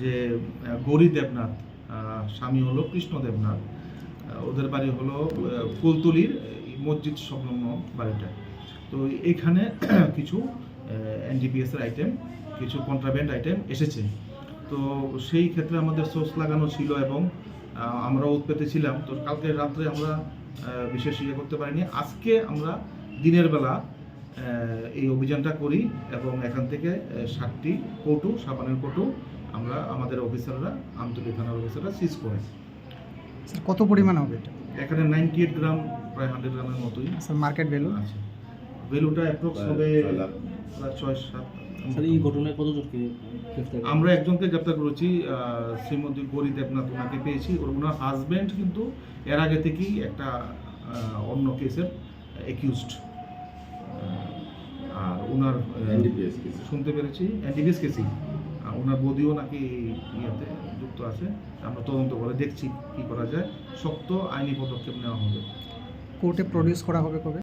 যে গৌরী দেবনাথ স্বামী হলো কৃষ্ণ দেবনাথ। ওদের বাড়ি হলো ফুলতুলির মসজিদ সংলগ্ন বাড়িটা। তো এইখানে কিছু এনডিপিএস এর আইটেম কিছু কন্ট্রাব্যান্ড আইটেম এসেছে। তো সেই ক্ষেত্রে আমাদের সোর্স লাগানো ছিল এবং আমরা উৎপেতে ছিলাম। তো কালকে রাত্রে আমরা বিশেষ ইয়ে করতে পারিনি। আজকে আমরা দিনের বেলা এই অভিযানটা করি এবং এখান থেকে ষাটটি কৌটু সাবানের কৌটু আমরা আমাদের অফিসাররা আমতলী থানার অফিসাররা সিজ করে স্যার কত পরিমাণ হবে এখানে নাইনটি এইট গ্রাম প্রায় হান্ড্রেড গ্রামের মতোই। স্যার মার্কেট ভ্যালু আছে। ভ্যালুটা অ্যাপ্রক্স হবে ছয় সাত স্যার এই ঘটনায় কতজনকে আমরা একজনকে গ্রেপ্তার করেছি শ্রীমতী গৌরী দেবনাথ ওনাকে পেয়েছি। ওর ওনার হাজব্যান্ড কিন্তু এর আগে থেকেই একটা অন্য কেসের অ্যাকিউজড আর ওনার শুনতে পেরেছি। এনডিপিএস কেসি ওনার বদিও নাকি ইয়েতে যুক্ত আছে। আমরা তদন্ত করে দেখছি কি করা যায়। শক্ত আইনি পদক্ষেপ নেওয়া হবে। কোর্টে প্রডিউস করা হবে কবে?